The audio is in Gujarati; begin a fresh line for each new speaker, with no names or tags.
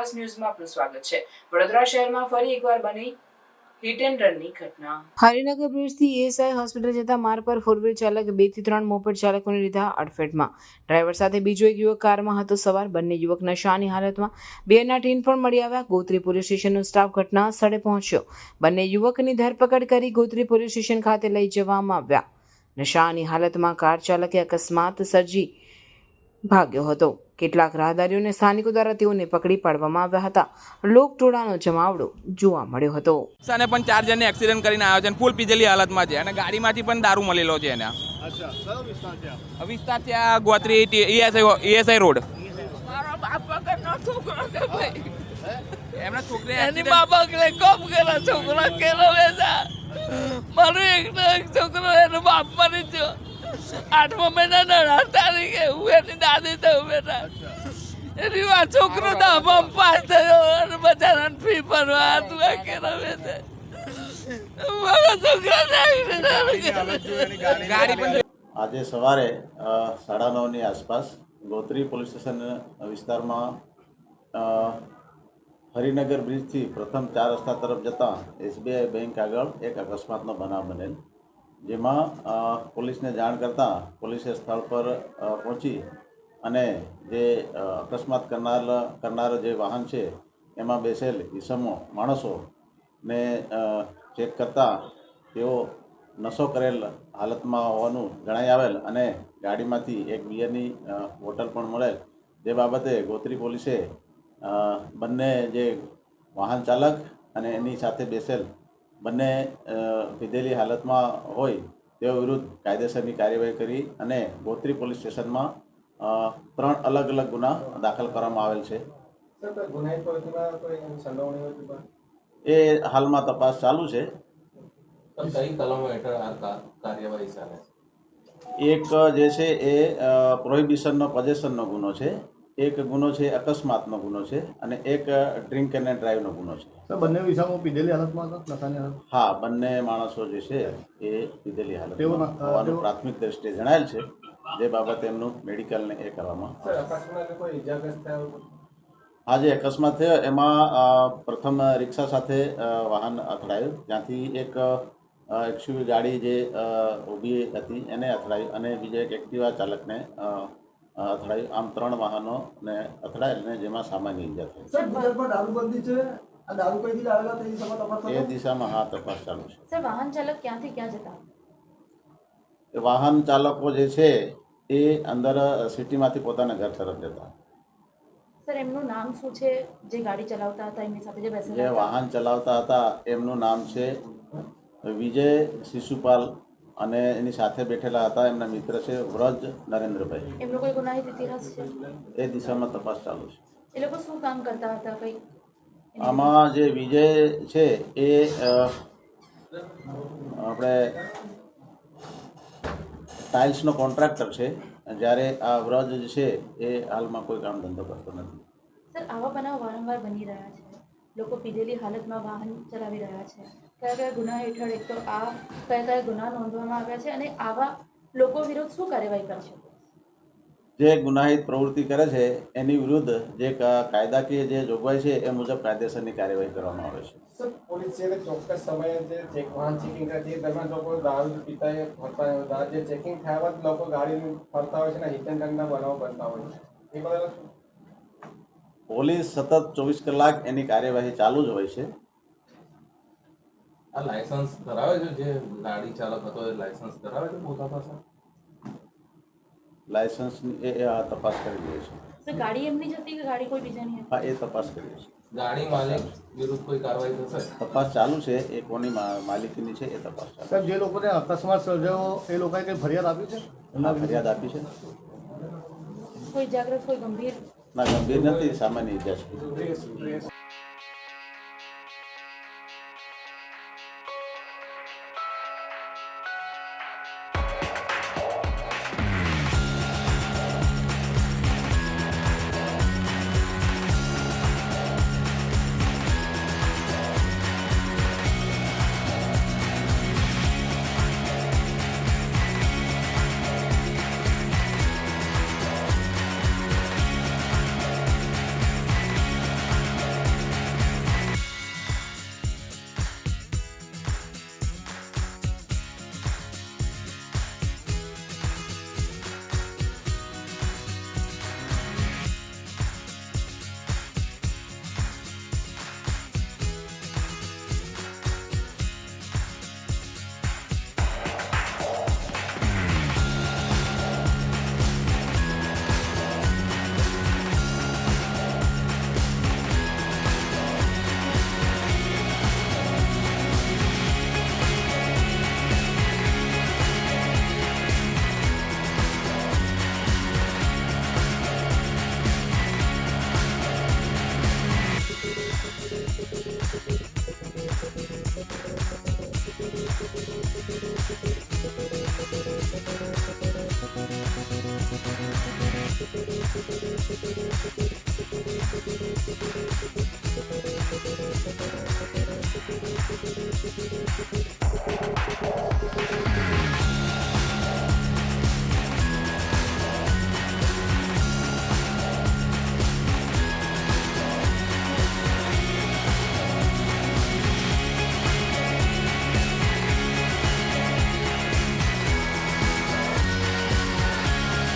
પ્લસ ન્યૂઝમાં આપનું સ્વાગત છે. વડોદરા શહેરમાં ફરી એકવાર બની હરિનગર બ્રિજથી એએસઆઈ હોસ્પિટલ જતા માર્ગ પર ફોર વ્હીલ ચાલક, બેથી ત્રણ મોપેડ ચાલકોને લીધા અડફેટમાં. ડ્રાઈવર સાથે બીજો એક યુવક કારમાં હતો. સવાર બંને યુવક નશાની હાલતમાં બેના ટીન પણ મળી આવ્યા. ગોત્રી પોલીસ સ્ટેશનનો સ્ટાફ ઘટના સ્થળે પહોંચ્યો. બંને યુવકની ધરપકડ કરી ગોત્રી પોલીસ સ્ટેશન ખાતે લઈ જવામાં આવ્યા. નશાની હાલતમાં કાર ચાલકે અકસ્માત સર્જી ભાગ્યો હતો. કેટલાક રાહદારીઓને સ્થાનિકો દ્વારા તેઓને પકડી પાડવામાં આવ્યા હતા. લોકટોળાનો જમાવડો જોવા મળ્યો હતો.
સાને પણ ચાર જણને એક્સિડન્ટ કરીને આવ્યો છે અને ફૂલ પીધેલી હાલતમાં છે અને ગાડીમાંથી પણ દારૂ મળેલો છે એને.
વિસ્તાર છે આ?
વિસ્તાર છે આ ગોત્રી ઈએસઆઈ ઈએસઆઈ રોડ.
મારો બાપ વગરનો છોકરો છે ભાઈ?
એમના છોકરી
એની મા બગલે કોમ કરે છોકરો કેલો વેચા. મારો એકનો એક છોકરો એનો બાપ મરી ગયો આઠમા મહિનાના અઢાર તારીખે હું એની દાદી થયું બેટા એની વાત છોકરો દસમાં પાસ થયો અને બધાને ફી ભરવા હતું આ કે રમે મારા છોકરા
ગાડી પણ
આજે સવારે સાડા નવની આસપાસ ગોત્રી પોલીસ સ્ટેશન વિસ્તારમાં હરિનગર બ્રિજથી પ્રથમ ચાર રસ્તા તરફ જતાં એસબીઆઈ બેંક આગળ એક અકસ્માતનો બનાવ બનેલ. જેમાં પોલીસને જાણ કરતાં પોલીસે સ્થળ પર પહોંચી અને જે અકસ્માત કરનાર કરનાર જે વાહન છે, એમાં બેસેલ ઈસમો માણસોને ચેક કરતાં તેઓ નશો કરેલ હાલતમાં હોવાનું જણાઈ આવેલ અને ગાડીમાંથી એક બિયરની બોટલ પણ મળેલ. જે બાબતે ગોત્રી પોલીસે બંને જે વાહન ચાલક અને એની સાથે બેસેલ બંને પીધેલી હાલતમાં હોય તેઓ વિરુદ્ધ કાયદેસરની કાર્યવાહી કરી અને ગોત્રી પોલીસ સ્ટેશનમાં ત્રણ અલગ અલગ ગુના દાખલ કરવામાં આવેલ છે. એ હાલમાં તપાસ ચાલુ છે.
તો કઈ કલમો હેઠળ આ કા- કાર્યવાહી ચાલે
એક જે છે એ પ્રોહિબિશનનો પજેશનનો ગુનો છે. એક ગુનો છે અકસ્માતનો ગુનો છે અને એક ડ્રિંક એન્ડ ડ્રાઈવનો ગુનો છે.
સર બંને વિષયમાં પીધેલી હાલતમાં હતા? નશાની હાલત?
હા બંને માણસો જે છે એ પીધેલી
હાલત
હાલતમાં હોવાનું પ્રાથમિક દ્રષ્ટિએ જણાયેલ છે. જે બાબતે એમનું મેડિકલને એ કરવામાં? આ જે અકસ્માત થયો એમાં પ્રથમ રિક્ષા સાથે વાહન અથડાયું. ત્યાંથી એક એક્સયુવી ગાડી જે ઊભી હતી એને અથડાયું અને બીજા એક એક્ટિવા ચાલકને અ, અ, આમ ત્રણ અથડાયેલ ને જેમાં સામાન્ય ઈજા થઈ
સર ગુજરાતમાં દારૂબંધી છે?
એ દિશામાં હા તપાસ ચાલુ છે.
સર વાહન ચાલક ક્યાંથી ક્યાં જતા?
એ વાહન ચાલકો જે છે એ અંદર સિટીમાંથી પોતાના ઘર તરફ જતા.
સર એમનું નામ શું છે? જે ગાડી ચલાવતા હતા એમની સાથે જે બેસેલા જે
વાહન ચલાવતા હતા એમનું નામ છે વિજય શિશુપાલ અને એની સાથે બેઠેલા હતા એમના મિત્ર છે વ્રજ નરેન્દ્રભાઈ.
એમનો કોઈ ગુનાહિત ઇતિહાસ છે?
એ દિશામાં તપાસ ચાલુ છે.
એ લોકો શું કામ કરતા હતા કઈ?
આમાં જે વિજય છે એ આપણે ટાઇલ્સનો કોન્ટ્રાક્ટર છે. જ્યારે આ વ્રજ જે છે એ હાલમાં કોઈ કામ ધંધો કરતો નથી.
સર આવા બનાવ વારંવાર બની રહ્યા છે. લોકો પીધેલી હાલતમાં વાહન ચલાવી રહ્યા છે. કયા કયા ગુના હેઠળ એક તો આ કયા કયા ગુના નોંધવામાં આવ્યા છે અને આવા લોકો વિરુદ્ધ શું કાર્યવાહી કરશે
જે ગુનાહિત પ્રવૃત્તિ કરે છે એની વિરુદ્ધ જે કાયદાકીય જે જોગવાઈ છે એ મુજબ કાયદેસરની કાર્યવાહી કરવામાં આવે છે.
પોલીસ છે ચોક્કસ સમયે જે ચેક વાહન ચેકિંગ કરે છે દરમિયાન લોકો દારૂ પીતા ફરતા હોય જે ચેકિંગ થયા બાદ લોકો ગાડી ફરતા હોય છે ને બનાવો બનતા હોય છે. એ બદલ
પોલીસ સતત ચોવીસ કલાક એની કાર્યવાહી ચાલુ જ હોય છે.
આ લાયસન્સ ધરાવે છે જે ગાડી ચાલક હતો એ લાયસન્સ ધરાવે છે પોતા પાસે?
લાયસન્સ એ આ તપાસ કરી રહી છે.
સર ગાડી એમની જ હતી કે ગાડી કોઈ બીજાની હતી?
હા એ તપાસ કરીએ છે.
ગાડી માલિક વિરુદ્ધ કોઈ કાર્યવાહી થશે
તપાસ ચાલુ છે એ કોની મા- માલિકીની છે એ તપાસ ચાલુ
સર જે લોકોને અકસ્માત સર્જાયો એ લોકોએ કંઈ ફરિયાદ આપી છે?
એમના ફરિયાદ આપી છે.
કોઈ જાગ્રત કોઈ ગંભીર?
ના ગંભીર નથી સામાન્ય ઈજા છે.
「ス
ピードスピードスピードスピードスピードスピード」